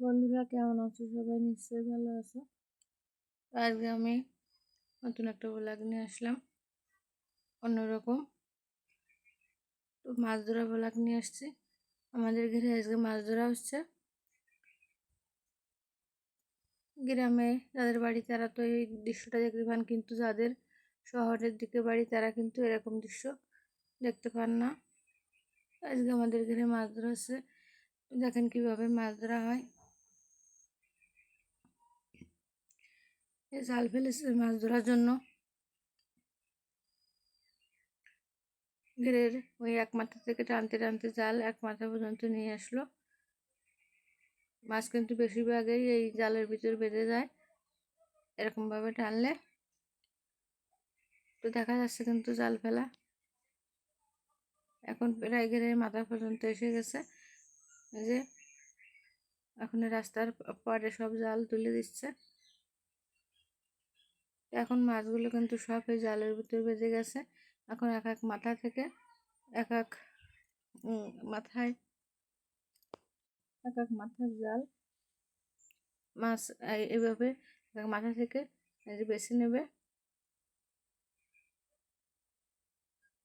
বন্ধুরা, কেমন আছো? সবাই নিশ্চয়ই ভালো আছো। আজকে আমি নতুন একটা ব্লগ নিয়ে আসলাম, অন্যরকম। তো মাছ ধরা ব্লগ নিয়ে আসছি। আমাদের ঘরে আজকে মাছ ধরা হচ্ছে। গ্রামে যাদের বাড়ি, তারা তো এই দৃশ্যটা দেখতে পান, কিন্তু যাদের শহরের দিকে বাড়ি, তারা কিন্তু এরকম দৃশ্য দেখতে পান না। আজকে আমাদের ঘরে মাছ ধরা হচ্ছে। দেখেন কীভাবে মাছ ধরা হয়। জাল ফেলেছে মাছ ধরার জন্য ঘেরের ওই এক মাথা থেকে টানতে টানতে জাল এক মাথা পর্যন্ত নিয়ে আসলো। মাছ কিন্তু বেশিরভাগই এই জালের ভিতর বেঁধে যায়, এরকমভাবে টানলে। তো দেখা যাচ্ছে কিন্তু জাল ফেলা এখন প্রায় ঘেরের মাথা পর্যন্ত এসে গেছে। যে, এখন রাস্তার পরে সব জাল তুলে দিচ্ছে। এখন মাছগুলো কিন্তু সব এই জালের ভিতর বেজে গেছে। এখন এক এক মাথা থেকে এক এক মাথায়, এক এক মাথার জাল, মাছ এইভাবে এক মাথা থেকে বেছে নেবে।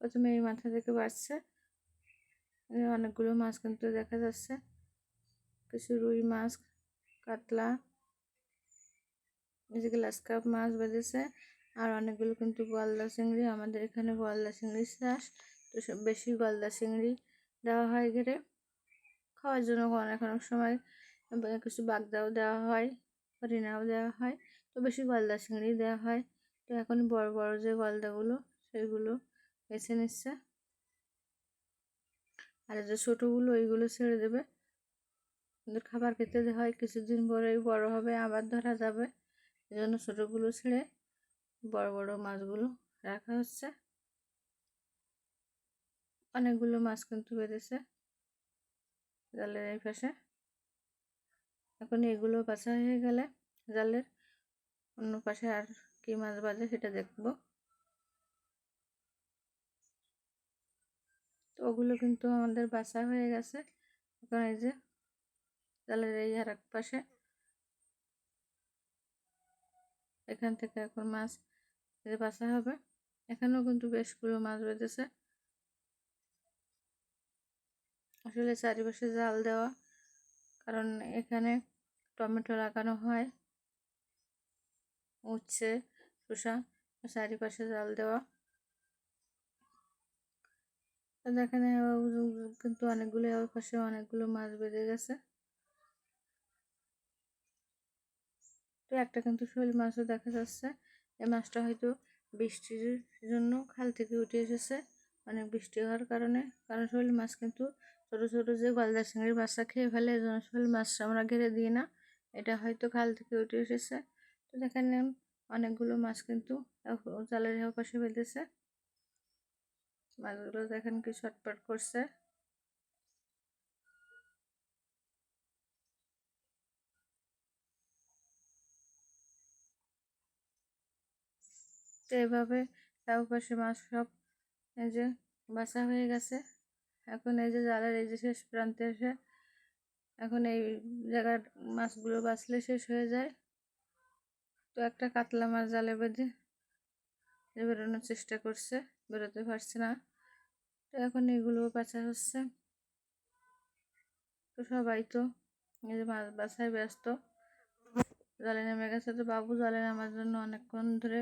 প্রথমে এই মাথা থেকে বাড়ছে। অনেকগুলো মাছ কিন্তু দেখা যাচ্ছে। কিছু রুই মাছ, কাতলা এই যে গ্লাস কাপ মাছ বেঁধেছে। আর অনেকগুলো কিন্তু গলদা চিংড়ি, আমাদের এখানে গলদা চিংড়ি চাষ। তো সব বেশি গলদা চিংড়ি দেওয়া হয় ঘেরে খাওয়ার জন্য অনেক অনেক সময় কিছু বাগদাও দেওয়া হয়, হরিণাও দেওয়া হয়। তো বেশি গলদা চিংড়ি দেওয়া হয়। তো এখন বড় বড় যে গলদাগুলো, সেগুলো বেছে নিচ্ছে। আর যে ছোটোগুলো, ওইগুলো ছেড়ে দেবে। খাবার খেতে দেওয়া হয়, কিছুদিন পরেই বড় হবে, আবার ধরা যাবে। এজন্য ছোটোগুলো ছেড়ে বড় বড় মাছগুলো রাখা হচ্ছে। অনেকগুলো মাছ কিন্তু বেঁধেছে জালের এই পাশে এখন এগুলো বাছা হয়ে গেলে জালের অন্য পাশে আর কি মাছ বাজে সেটা দেখব। তো ওগুলো কিন্তু আমাদের বাছা হয়ে গেছে। এখন এই যে জালের এই আর এক পাশে এখান থেকে এখন মাছ বাসা হবে। এখানেও কিন্তু বেশগুলো মাছ বেঁধেছে আসলে চারিপাশে জাল দেওয়া, কারণ এখানে টমেটো লাগানো হয়, উচ্ছে, শসা, চারিপাশে জাল দেওয়া। দেখেন কিন্তু অনেকগুলো পাশে অনেকগুলো মাছ বেঁধে গেছে। তো একটা কিন্তু শোল মাছও দেখা যাচ্ছে। এই মাছটা হয়তো বৃষ্টির জন্য খাল থেকে উঠে এসেছে। অনেক বৃষ্টি হওয়ার কারণে। কারণ শোল মাছ কিন্তু ছোটো ছোটো যে গলদা চিংড়ির বাচ্চা খেয়ে ফেলে, এই জন্য শোল মাছ আমরা ঘিরে দিই না। এটা হয়তো খাল থেকে উঠে এসেছে। তো দেখেন অনেকগুলো মাছ কিন্তু জালের পাশে বেঁধেছে মাছগুলো দেখেন কি ছটপট করছে। তো এভাবে চারপাশে মাছ সব এই যে বাসা হয়ে গেছে। এখন এই যে জালের এই যে শেষ প্রান্তে এসে এখন এই জায়গার মাছগুলো বাঁচলে শেষ হয়ে যায়। তো একটা কাতলা মাছ জালে বেঁধে বেরোনোর চেষ্টা করছে, বেরোতে পারছে না। তো এখন এগুলো বাঁচা হচ্ছে। তো সবাই তো এই যে মাছ বাছায় ব্যস্ত। জলে নেমে গেছে তো বাবু জলে নামার জন্য অনেকক্ষণ ধরে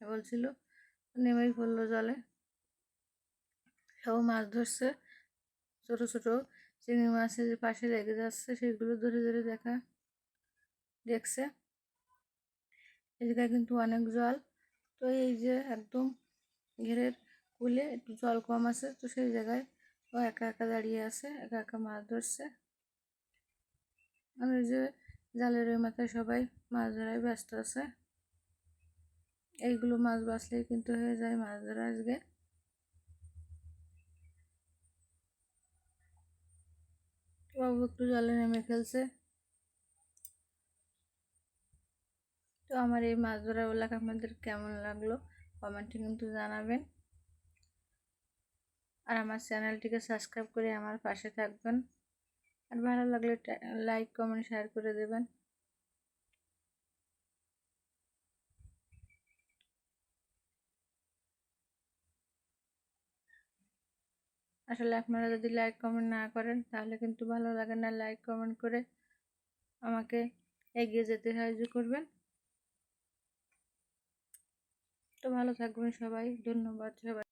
বলছিল। নেমেই পড়ল জলে সব মাছ ধরছে, ছোট ছোট চিংড়ি মাছের পাশে লেগে যাচ্ছে, সেগুলো ধরে ধরে দেখা দেখছে। জায়গায় কিন্তু অনেক জল। তো এই যে একদম ঘেরের কুলে একটু জল কম আছে, তো সেই জায়গায় ও একা একা দাঁড়িয়ে আছে, একা একা মাছ ধরছে। আর ওই যে জালের ওই মাথায় সবাই মাছ ধরায় ব্যস্ত আছে। এইগুলো মাছ বাঁচলেই কিন্তু হয়ে যায়, মাছ ধরা আজকে। বাবু একটু জলে নেমে ফেলছে। তো আমার এই মাছ ধরা ব্লগ আপনাদের কেমন লাগল? কমেন্টে কিন্তু জানাবেন। আর আমার চ্যানেলটিকে সাবস্ক্রাইব করে আমার পাশে থাকবেন। আর ভালো লাগলে লাইক কমেন্ট শেয়ার করে দেবেন। আসলে আপনারা যদি লাইক কমেন্ট না করেন, তাহলে কিন্তু ভালো লাগে না। লাইক কমেন্ট করে আমাকে এগিয়ে যেতে সাহায্য করবেন। তো ভালো থাকবেন সবাই। ধন্যবাদ সবাই।